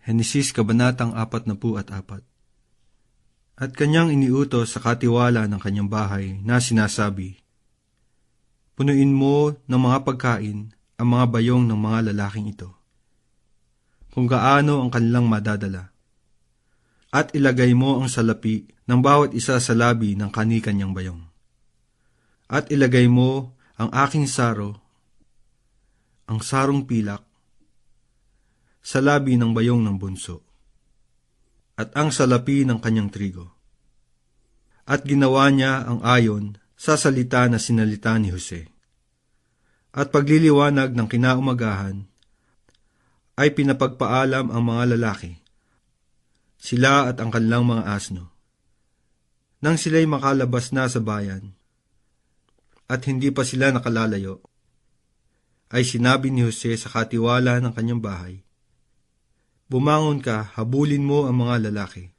Henesis Kabanatang 44 At kanyang iniutos sa katiwala ng kanyang bahay na sinasabi, Punuin mo ng mga pagkain ang mga bayong ng mga lalaking ito, kung gaano ang kanilang madadala. At ilagay mo ang salapi ng bawat isa sa labi ng kani-kanyang bayong. At ilagay mo ang aking saro, ang sarong pilak, sa labi ng bayong ng bunso, at ang salapi ng kanyang trigo. At ginawa niya ang ayon sa salita na sinalita ni Jose. At pagliliwanag ng kinaumagahan, ay pinapagpaalam ang mga lalaki, sila at ang kanilang mga asno. Nang sila'y makalabas na sa bayan, at hindi pa sila nakalalayo, ay sinabi ni Jose sa katiwala ng kanyang bahay, Bumangon ka, habulin mo ang mga lalaki.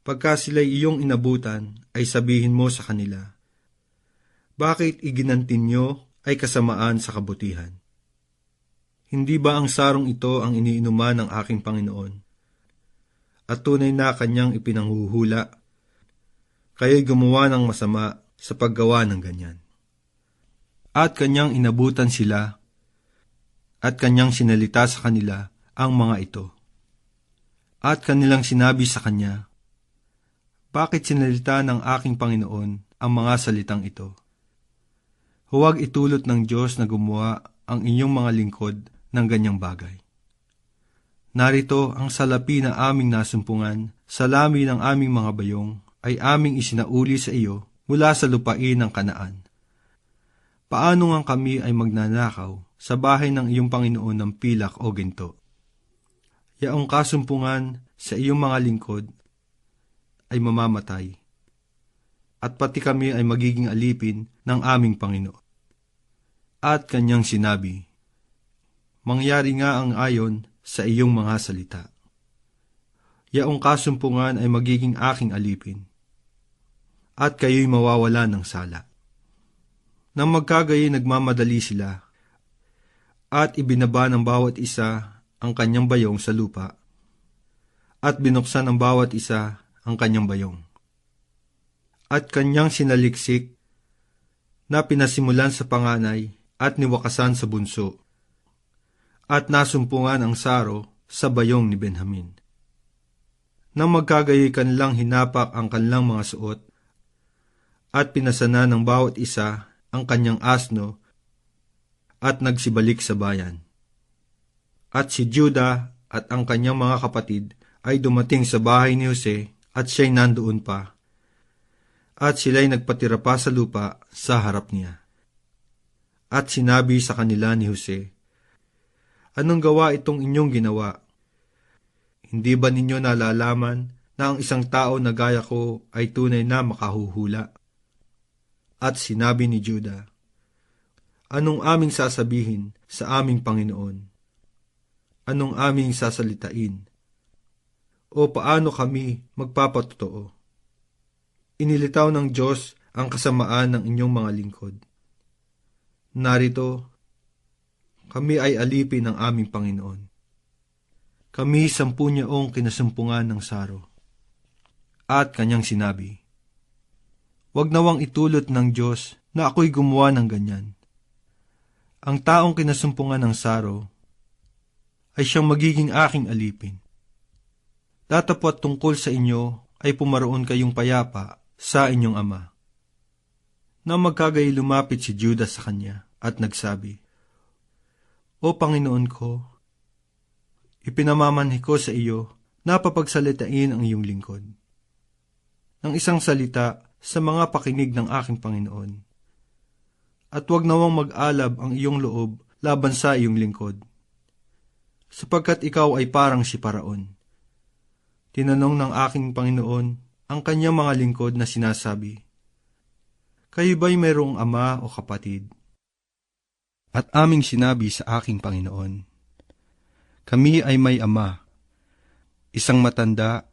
Pagka sila'y iyong inabutan, ay sabihin mo sa kanila, Bakit iginantin nyo ay kasamaan sa kabutihan? Hindi ba ang sarong ito ang iniinuman ng aking Panginoon? At tunay na kanyang ipinanghuhula, kayo'y gumawa ng masama sa paggawa ng ganyan. At kanyang inabutan sila, at kanyang sinalita sa kanila, ang mga ito. At kanilang sinabi sa kanya, Bakit sinalita ng aking Panginoon ang mga salitang ito? Huwag itulot ng Diyos na gumawa ang inyong mga lingkod ng ganyang bagay. Narito ang salapi na aming nasumpungan, salami ng aming mga bayong, ay aming isinauli sa iyo mula sa lupain ng kanaan. Paano nga kami ay magnanakaw sa bahay ng iyong Panginoon ng pilak o ginto? Yaong kasumpungan sa iyong mga lingkod ay mamamatay, at pati kami ay magiging alipin ng aming Panginoon. At kanyang sinabi, Mangyari nga ang ayon sa iyong mga salita. Yaong kasumpungan ay magiging aking alipin, at kayo'y mawawala ng sala. Nang magkagayi nagmamadali sila, at ibinaba ng bawat isa ang kanyang bayong sa lupa, at binuksan ng bawat isa ang kanyang bayong. At kanyang sinaliksik na pinasimulan sa panganay at niwakasan sa bunso, at nasumpungan ang saro sa bayong ni Benjamin. Nang magkagayoy kanilang hinapak ang kanilang mga suot, at pinasana ng bawat isa ang kanyang asno, at nagsibalik sa bayan. At si Judah at ang kanyang mga kapatid ay dumating sa bahay ni Jose at siya'y nandoon pa. At sila'y nagpatira pa sa lupa sa harap niya. At sinabi sa kanila ni Jose, Anong gawa itong inyong ginawa? Hindi ba ninyo nalalaman na ang isang tao na gaya ko ay tunay na makahuhula? At sinabi ni Judah, Anong aming sasabihin sa aming Panginoon? Anong aming sasalitain? O paano kami magpapatotoo? Inilitaw ng Diyos ang kasamaan ng inyong mga lingkod. Narito, kami ay alipin ng aming Panginoon. Kami sampu niyaong kinasumpungan ng saro. At kanyang sinabi, Huwag nawang itulot ng Diyos na ako'y gumawa ng ganyan. Ang taong kinasumpungan ng saro ay siyang magiging aking alipin. Datapot tungkol sa inyo ay pumaroon kayong payapa sa inyong ama. Na magkagay lumapit si Judas sa kanya at nagsabi, O Panginoon ko, ipinamamanhi ko sa iyo na papagsalitain ang iyong lingkod. Ng isang salita sa mga pakinig ng aking Panginoon. At huwag nawang mag-alab ang iyong loob laban sa iyong lingkod sapagkat ikaw ay parang si Paraon. Tinanong ng aking Panginoon ang kanyang mga lingkod na sinasabi, Kayo ba'y mayroong ama o kapatid? At aming sinabi sa aking Panginoon, Kami ay may ama, isang matanda,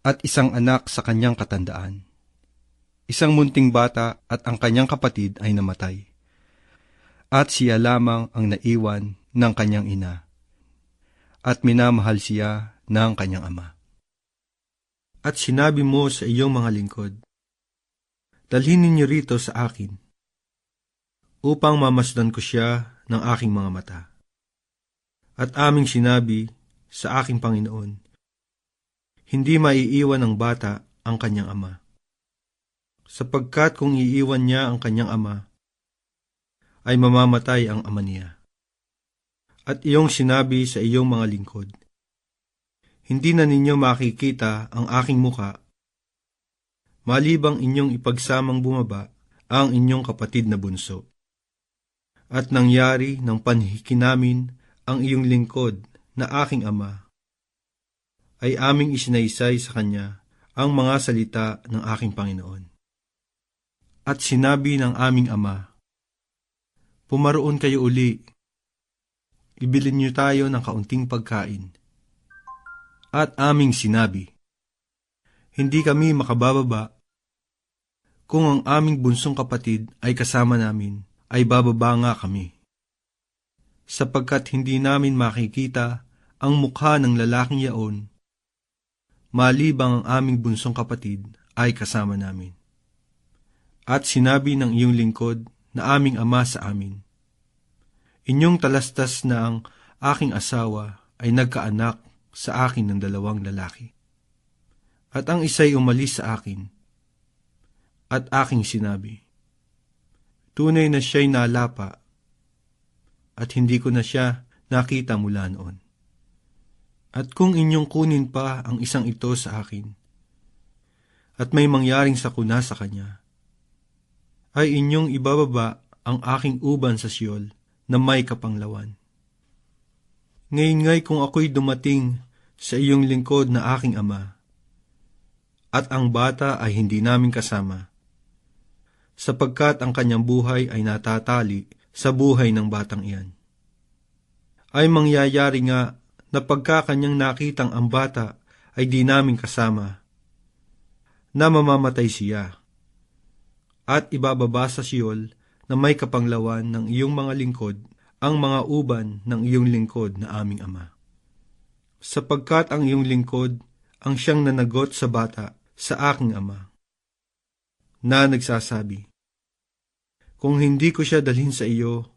at isang anak sa kanyang katandaan. Isang munting bata at ang kanyang kapatid ay namatay. At siya lamang ang naiwan ng kanyang ina at minamahal siya ng kanyang ama. At sinabi mo sa iyong mga lingkod, Dalhin ninyo rito sa akin, upang mamasdan ko siya ng aking mga mata. At aming sinabi sa aking Panginoon, hindi maiiwan ng bata ang kanyang ama. Sapagkat kung iiwan niya ang kanyang ama, ay mamamatay ang ama niya. At iyong sinabi sa iyong mga lingkod, Hindi na ninyo makikita ang aking muka, malibang inyong ipagsamang bumaba ang inyong kapatid na bunso. At nangyari ng panhiki namin ang iyong lingkod na aking ama, ay aming isinaysay sa kanya ang mga salita ng aking Panginoon. At sinabi ng aming ama, Pumaroon kayo uli. Ibilin niyo tayo ng kaunting pagkain. At aming sinabi, Hindi kami makabababa. Kung ang aming bunsong kapatid ay kasama namin, ay bababa nga kami. Sapagkat hindi namin makikita ang mukha ng lalaking yaon, malibang ang aming bunsong kapatid ay kasama namin. At sinabi ng iyong lingkod na aming ama sa amin, Inyong talastas na ang aking asawa ay nagkaanak sa akin ng dalawang lalaki. At ang isa'y umalis sa akin. At aking sinabi, Tunay na siya'y nalapa at hindi ko na siya nakita mula noon. At kung inyong kunin pa ang isang ito sa akin, at may mangyaring sakuna sa kanya, ay inyong ibababa ang aking uban sa siyol na may kapanglawan. Ngayon ngay kung ako'y dumating sa iyong lingkod na aking ama, at ang bata ay hindi namin kasama, sapagkat ang kanyang buhay ay natatali sa buhay ng batang iyan. Ay mangyayari nga na pagka kanyang nakitang ang bata ay di namin kasama, na mamamatay siya, at ibababa sa siyol na may kapanglawan ng iyong mga lingkod ang mga uban ng iyong lingkod na aming Ama. Sapagkat ang iyong lingkod ang siyang nanagot sa bata sa aking Ama, na nagsasabi, Kung hindi ko siya dalhin sa iyo,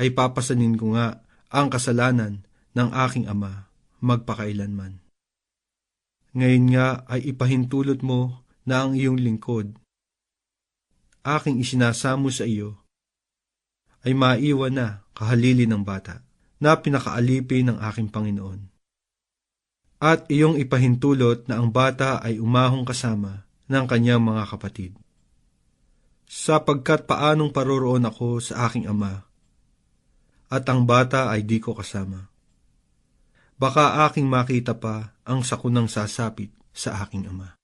ay papasanin ko nga ang kasalanan ng aking Ama magpakailanman. Ngayon nga ay ipahintulot mo na ang iyong lingkod aking isinasamo sa iyo, ay maiwan na kahalili ng bata na pinakaalipin ng aking Panginoon. At iyong ipahintulot na ang bata ay umahong kasama ng kanyang mga kapatid. Sapagkat paanong paroroon ako sa aking ama, at ang bata ay di ko kasama. Baka aking makita pa ang sakunang sasapit sa aking ama.